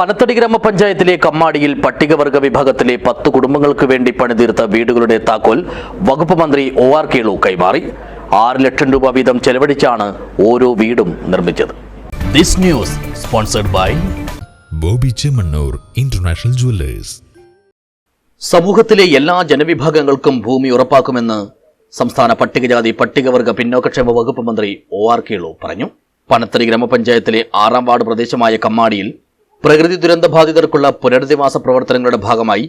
പനത്തടി ഗ്രാമപഞ്ചായത്തിലെ കമ്മാടിയിൽ പട്ടികവർഗ വിഭാഗത്തിലെ പത്ത് കുടുംബങ്ങൾക്ക് വേണ്ടി പണിതീർത്ത വീടുകളുടെ താക്കോൽ വകുപ്പ് മന്ത്രി ഒ ആർ കേളു കൈമാറി. ആറ് ലക്ഷം രൂപ വീതം ചെലവഴിച്ചാണ് ഓരോ വീടും നിർമ്മിച്ചത്. This news sponsored by Boby Chemmanur international jewellers. സമൂഹത്തിലെ എല്ലാ ജനവിഭാഗങ്ങൾക്കും ഭൂമി ഉറപ്പാക്കുമെന്ന് സംസ്ഥാന പട്ടികജാതി പട്ടികവർഗ പിന്നോക്കക്ഷേമ വകുപ്പ് മന്ത്രി ഒ ആർ കേളു പറഞ്ഞു. പനത്തടി ഗ്രാമപഞ്ചായത്തിലെ ആറാം വാർഡ് പ്രദേശമായ കമ്മാടിയിൽ പ്രകൃതി ദുരന്ത ബാധിതർക്കുള്ള പുനരധിവാസ പ്രവർത്തനങ്ങളുടെ ഭാഗമായി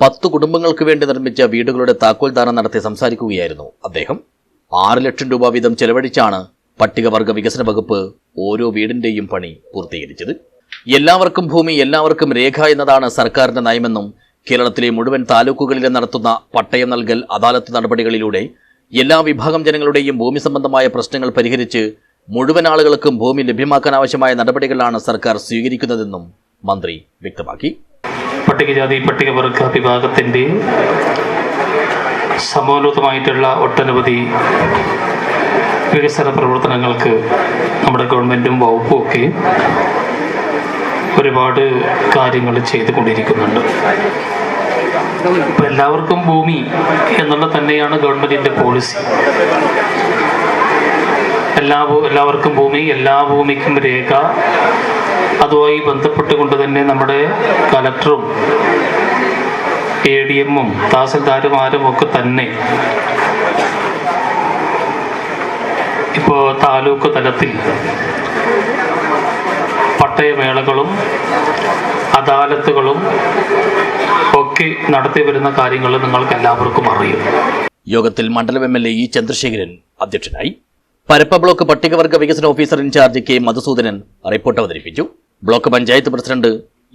പത്ത് കുടുംബങ്ങൾക്ക് വേണ്ടി നിർമ്മിച്ച വീടുകളുടെ താക്കോൽദാനം നടത്തി സംസാരിക്കുകയായിരുന്നു അദ്ദേഹം. ആറ് ലക്ഷം രൂപ വീതം ചെലവഴിച്ചാണ് പട്ടികവർഗ വികസന വകുപ്പ് ഓരോ വീടിന്റെയും പണി പൂർത്തീകരിച്ചത്. എല്ലാവർക്കും ഭൂമി എല്ലാവർക്കും രേഖ എന്നതാണ് സർക്കാരിന്റെ നയമെന്നും കേരളത്തിലെ മുഴുവൻ താലൂക്കുകളിലും നടത്തുന്ന പട്ടയം നൽകൽ അദാലത്ത് നടപടികളിലൂടെ എല്ലാ വിഭാഗം ജനങ്ങളുടെയും ഭൂമി സംബന്ധമായ പ്രശ്നങ്ങൾ പരിഹരിച്ച് മുഴുവൻ ആളുകൾക്കും ഭൂമി ലഭ്യമാക്കാൻ ആവശ്യമായ നടപടികളാണ് സർക്കാർ സ്വീകരിക്കുന്നതെന്നും മന്ത്രി വ്യക്തമാക്കി. പട്ടികജാതി പട്ടികവർഗ വിഭാഗത്തിന്റെ സമോന്നതമായിട്ടുള്ള ഒട്ടനവധി വികസന പ്രവർത്തനങ്ങൾക്ക് നമ്മുടെ ഗവൺമെന്റും വകുപ്പും ഒക്കെ ഒരുപാട് കാര്യങ്ങൾ ചെയ്തുകൊണ്ടിരിക്കുന്നുണ്ട്. ഇപ്പം എല്ലാവർക്കും ഭൂമി എന്നുള്ള തന്നെയാണ് ഗവൺമെന്റിന്റെ പോളിസി എല്ലാ എല്ലാവർക്കും ഭൂമി എല്ലാ ഭൂമിക്കും രേഖ. അതുമായി ബന്ധപ്പെട്ടുകൊണ്ട് തന്നെ നമ്മുടെ കലക്ടറും എ ഡി എമ്മും തഹസിൽദാരുമാരും ഒക്കെ തന്നെ ഇപ്പോൾ താലൂക്ക് തലത്തിൽ പട്ടയമേളകളും അദാലത്തുകളും ഒക്കെ നടത്തി വരുന്ന കാര്യങ്ങൾ നിങ്ങൾക്ക് എല്ലാവർക്കും അറിയും. യോഗത്തിൽ മണ്ഡലം M L A E Chandrasekharan അധ്യക്ഷനായി. പരപ്പ ബ്ലോക്ക് പട്ടികവർഗ വികസന officer in charge K Madhusoodanan report അവതരിപ്പിച്ചു. Block panchayat president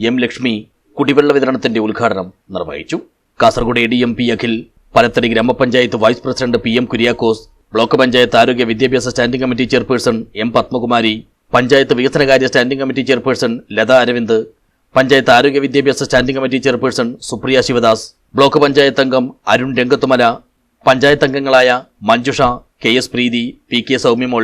M Lakshmi കുടിവെള്ള വിതരണത്തിന്റെ ഉദ്ഘാടനം നിർവഹിച്ചു. Kasaragod A D M P Akhil Palathadi ഗ്രാമപഞ്ചായത്ത് vice president P M Kuriakose block panchayat ആരോഗ്യ വിദ്യാഭ്യാസ standing committee chairperson M Padmakumari panchayat വികസനകാര്യ standing committee chairperson Latha Aravind panchayat ആരോഗ്യ വിദ്യാഭ്യാസ standing committee chairperson Supriya Sivadas block panchayat അംഗം അരുൺ രംഗത്തുമല പഞ്ചായത്ത് അംഗങ്ങളായ Manjusha K S Preethi P K Soumyamol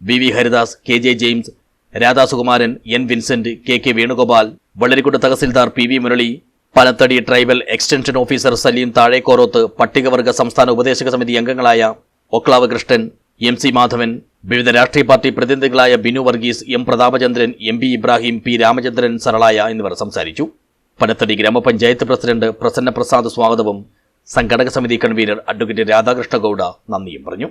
V V Haridas K J James Radhasukumaran N Vincent K K Venugopal വളരിക്കുട്ട tahsildar P V Murali Panathady tribal extension officer Saleem Thazhekoroth പട്ടികവർഗ സംസ്ഥാന ഉപദേശക സമിതി അംഗങ്ങളായ Oklav Krishnan M C Madhavan വിവിധ രാഷ്ട്രീയ party പ്രതിനിധികളായ Binu Varghese M Prathapachandran M P Ibrahim P Ramachandran സരളായ എന്നിവർ സംസാരിച്ചു. പനത്തടി ഗ്രാമപഞ്ചായത്ത് പ്രസിഡന്റ് പ്രസന്ന പ്രസാദ് സ്വാഗതവും സംഘടക സമിതി കൺവീനർ അഡ്വക്കേറ്റ് രാധാകൃഷ്ണ ഗൌഡ നന്ദിയും പറഞ്ഞു.